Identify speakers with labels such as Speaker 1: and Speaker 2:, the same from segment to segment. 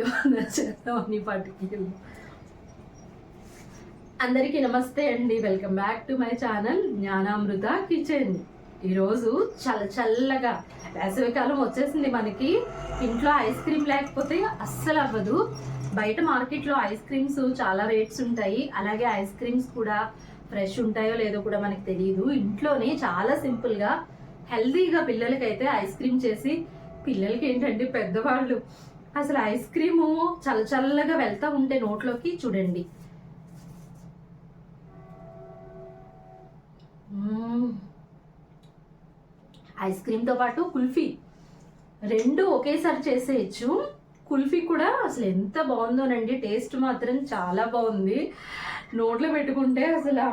Speaker 1: ఏమన్నా చేద్దామని పట్టుకు అందరికీ నమస్తే అండి. Welcome back to my channel Gnanamrutha kitchen. ఈరోజు చల్ల చల్లగా వేసవికాలం వచ్చేసింది మనకి. ఇంట్లో ఐస్ క్రీమ్ లేకపోతే అస్సలు అవ్వదు. బయట మార్కెట్లో ఐస్ క్రీమ్స్ చాలా రేట్స్ ఉంటాయి. అలాగే ఐస్ క్రీమ్స్ కూడా ఫ్రెష్ ఉంటాయో లేదో కూడా మనకి తెలియదు ఇంట్లోనే చాలా సింపుల్గా హెల్దీగా పిల్లలకైతే ఐస్ క్రీమ్ చేసి పిల్లలకి ఏంటంటే పెద్దవాళ్ళు? అసలు ఐస్ క్రీము చల్ల చల్లగా వెళ్తా ఉంటే నోట్లోకి చూడండి. ఐస్ క్రీమ్తో పాటు కుల్ఫీ. రెండు ఒకేసారి చేసేయచ్చు. కుల్ఫీ కూడా అసలు ఎంత బాగుందోనండి. టేస్ట్ మాత్రం చాలా బాగుంది. నోట్లో పెట్టుకుంటే అసలు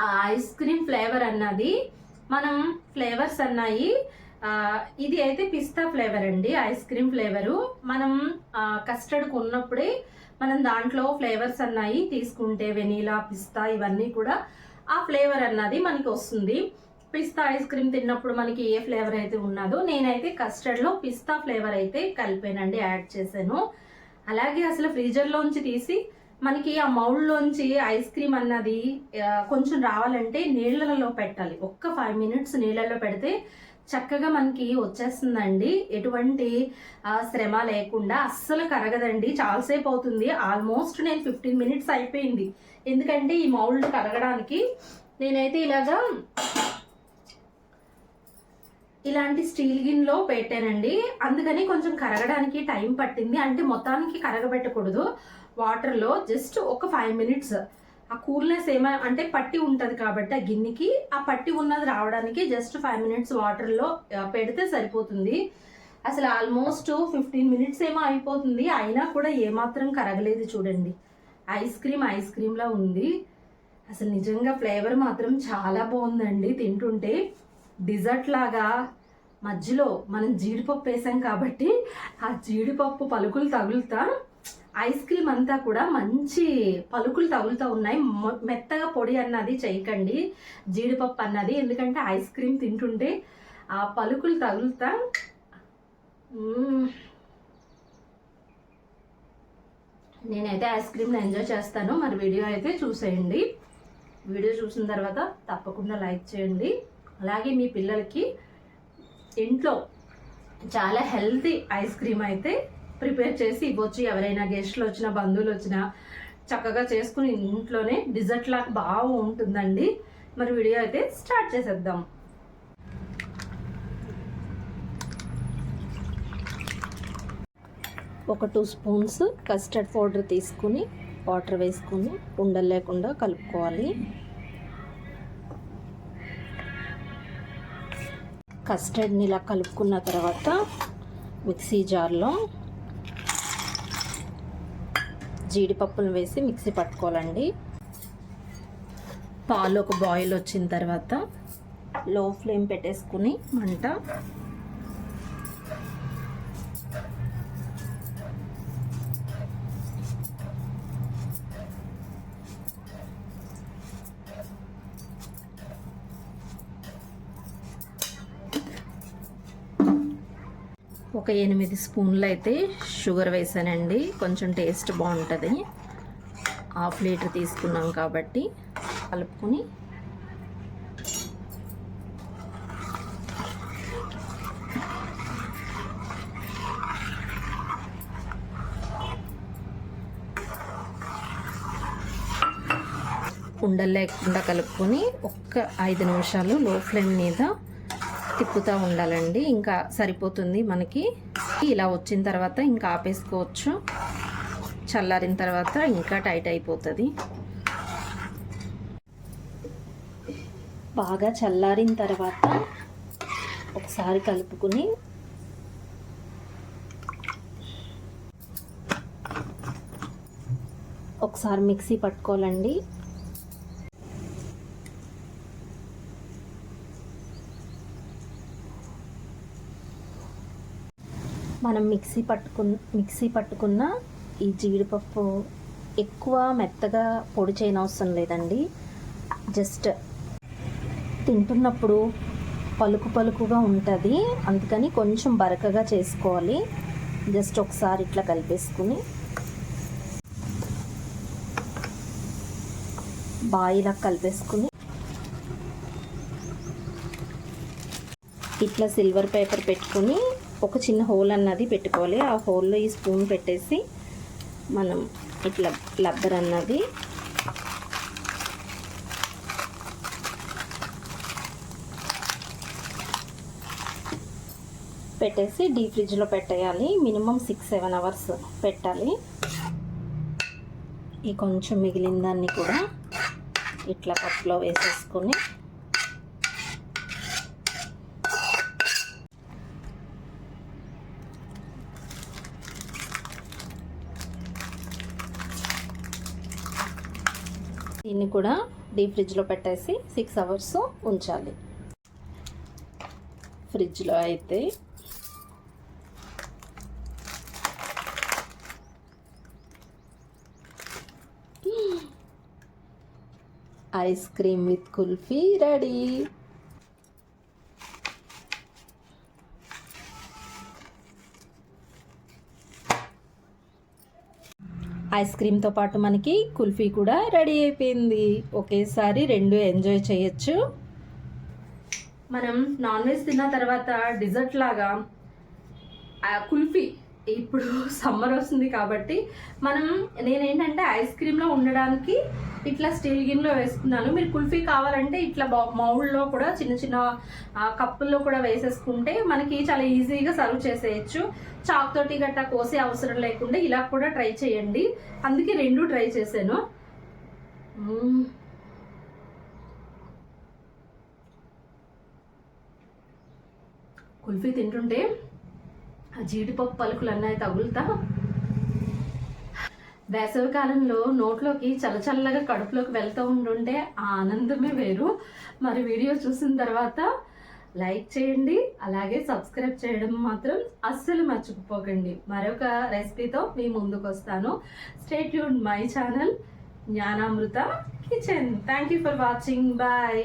Speaker 1: ఆ ఐస్ క్రీమ్ ఫ్లేవర్ అన్నది మనం ఫ్లేవర్స్ అన్నాయి ఇది అయితే పిస్తా ఫ్లేవర్ అండి ఐస్ క్రీమ్ ఫ్లేవరు. మనం కస్టర్డ్ కొన్నప్పుడే మనం దాంట్లో ఫ్లేవర్స్ అన్నాయి తీసుకుంటే వెనీలా పిస్తా ఇవన్నీ కూడా ఆ ఫ్లేవర్ అన్నది మనకి వస్తుంది. పిస్తా ఐస్ క్రీమ్ తిన్నప్పుడు మనకి ఏ ఫ్లేవర్ అయితే ఉన్నదో నేనైతే కస్టర్డ్లో పిస్తా ఫ్లేవర్ అయితే కలిపానండి యాడ్ చేశాను. అలాగే అసలు ఫ్రీజర్లోంచి తీసి మనకి ఆ మౌల్డ్లోంచి ఐస్ క్రీమ్ అన్నది కొంచెం రావాలంటే నీళ్ళలో పెట్టాలి. ఒక్క ఫైవ్ మినిట్స్ నీళ్ళలో పెడితే చక్కగా మనకి వచ్చేస్తుందండి. ఎటువంటి శ్రమ లేకుండా అస్సలు కరగదండి. చాలాసేపు అవుతుంది. ఆల్మోస్ట్ నేను ఫిఫ్టీన్ మినిట్స్ అయిపోయింది. ఎందుకంటే ఈ మౌల్డ్ కరగడానికి నేనైతే ఇలాగా ఇలాంటి స్టీల్ గిన్నెలో పెట్టానండి. అందుకని కొంచెం కరగడానికి టైం పట్టింది. అంటే మొత్తానికి కరగబెట్టకూడదు. వాటర్లో జస్ట్ ఒక ఫైవ్ మినిట్స్. ఆ కూల్నెస్ ఏమో అంటే పట్టి ఉంటుంది కాబట్టి ఆ గిన్నెకి ఆ పట్టి ఉన్నది రావడానికి జస్ట్ ఫైవ్ మినిట్స్ వాటర్లో పెడితే సరిపోతుంది. అసలు ఆల్మోస్ట్ ఫిఫ్టీన్ మినిట్స్ ఏమో అయిపోతుంది. అయినా కూడా ఏమాత్రం కరగలేదు చూడండి. ఐస్ క్రీమ్ ఐస్ క్రీమ్లా ఉంది. అసలు నిజంగా ఫ్లేవర్ మాత్రం చాలా బాగుందండి తింటుంటే. డిజర్ట్ లాగా మధ్యలో మనం జీడిపప్పు వేసాం కాబట్టి ఆ జీడిపప్పు పలుకులు తగులుతా ఐస్ క్రీమ్ అంతా కూడా మంచి పలుకులు తగులుతూ ఉన్నాయి. మొ- మెత్తగా పొడి అన్నది చేయకండి. జీడిపప్పు అన్నది. ఎందుకంటే ఐస్ క్రీమ్ తింటుంటే ఆ పలుకులు తగులుతా. నేనైతే ఐస్ క్రీమ్ని ఎంజాయ్ చేస్తాను. మరి వీడియో అయితే చూసేయండి. వీడియో చూసిన తర్వాత తప్పకుండా లైక్ చేయండి. అలాగే మీ పిల్లలకి ఇంట్లో చాలా హెల్తీ ఐస్ క్రీమ్ అయితే ప్రిపేర్ చేసి ఇవ్వచ్చు. ఎవరైనా గెస్ట్లు వచ్చినా బంధువులు వచ్చినా చక్కగా చేసుకుని ఇంట్లోనే డిజర్ట్ లాగా బాగా ఉంటుందండి. మరి వీడియో అయితే స్టార్ట్ చేసేద్దాం. ఒక టూ స్పూన్స్ కస్టర్డ్ పౌడర్ తీసుకుని వాటర్ వేసుకుని ఉండలు లేకుండా కలుపుకోవాలి. కస్టర్డ్ని ఇలా కలుపుకున్న తర్వాత మిక్సీ జార్లో జీడిపప్పులు వేసి మిక్సీ పట్టుకోవాలండి. పాలు ఒక బాయిల్ వచ్చిన తర్వాత లో ఫ్లేమ్ పెట్టేసుకుని మంట ఒక ఎనిమిది స్పూన్లు అయితే షుగర్ వేసానండి. కొంచెం టేస్ట్ బాగుంటుంది. హాఫ్ లీటర్ తీసుకున్నాం కాబట్టి కలుపుకొని ఉండలు లేకుండా కలుపుకొని ఒక్క ఐదు నిమిషాలు లో ఫ్లేమ్ మీద తిప్పుతూ ఉండాలండి. ఇంకా సరిపోతుంది మనకి. ఇలా వచ్చిన తర్వాత ఇంకా ఆపేసుకోవచ్చు. చల్లారిన తర్వాత ఇంకా టైట్ అయిపోతుంది. బాగా చల్లారిన తర్వాత ఒకసారి కలుపుకుని ఒకసారి మిక్సీ పట్టుకోవాలండి. మనం మిక్సీ పట్టుకు మిక్సీ పట్టుకున్న ఈ జీడిపప్పు ఎక్కువ మెత్తగా పొడి చేయనవసరం లేదండి. జస్ట్ తింటున్నప్పుడు పలుకు పలుకుగా ఉంటుంది. అందుకని కొంచెం బరకగా చేసుకోవాలి. జస్ట్ ఒకసారి ఇట్లా కలిపేసుకుని బాయిలా కలిపేసుకుని ఇట్లా సిల్వర్ పేపర్ పెట్టుకుని ఒక చిన్న హోల్ అన్నది పెట్టుకోవాలి. ఆ హోల్లో ఈ స్పూన్ పెట్టేసి మనం ఇట్లా లబ్బర్ అన్నది పెట్టేసి డీ ఫ్రిడ్జ్లో పెట్టేయాలి. మినిమం సిక్స్ సెవెన్ అవర్స్ పెట్టాలి. ఈ కొంచెం మిగిలిన దాన్ని కూడా ఇట్లా కప్లో వేసేసుకొని దీన్ని కూడా డీప్ ఫ్రిడ్జ్లో పెట్టేసి సిక్స్ అవర్స్ ఉంచాలి. ఫ్రిడ్జ్లో అయితే ice cream with kulfi ready. Ice క్రీమ్తో పాటు మనకి కుల్ఫీ కూడా రెడీ అయిపోయింది. ఒకేసారి రెండు ఎంజాయ్ చేయొచ్చు. మనం నాన్ వెజ్ తిన్న తర్వాత డిజర్ట్ లాగా కుల్ఫీ ఇప్పుడు సమ్మర్ వస్తుంది కాబట్టి మనం నేనేంటంటే ఐస్ క్రీమ్లో ఉండడానికి ఇట్లా స్టీల్ గిన్నెలో వేసుకున్నాను. మీరు కుల్ఫీ కావాలంటే ఇట్లా బా మౌల్డ్లో కూడా చిన్న చిన్న కప్పుల్లో కూడా వేసేసుకుంటే మనకి చాలా ఈజీగా సర్వ్ చేసేయచ్చు. చాక్ తోటి గట్టా కోసే అవసరం లేకుండా ఇలా కూడా ట్రై చేయండి. అందుకే రెండు ట్రై చేశాను. కుల్ఫీ తింటుంటే ఆ జీడిపప్పు పలుకులు అన్నాయి తగులుతా. వేసవి కాలంలో నోట్లోకి చల్లచల్లగా కడుపులోకి వెళ్తూ ఉండుంటే ఆ ఆనందమే వేరు. మరి వీడియో చూసిన తర్వాత లైక్ చేయండి అలాగే సబ్స్క్రైబ్ చేయడం మాత్రం అస్సలు మర్చిపోకండి. మరొక రెసిపీతో మీ ముందుకు వస్తాను. Stay tune my channel Gnanamrutha kitchen. Thank you for watching bye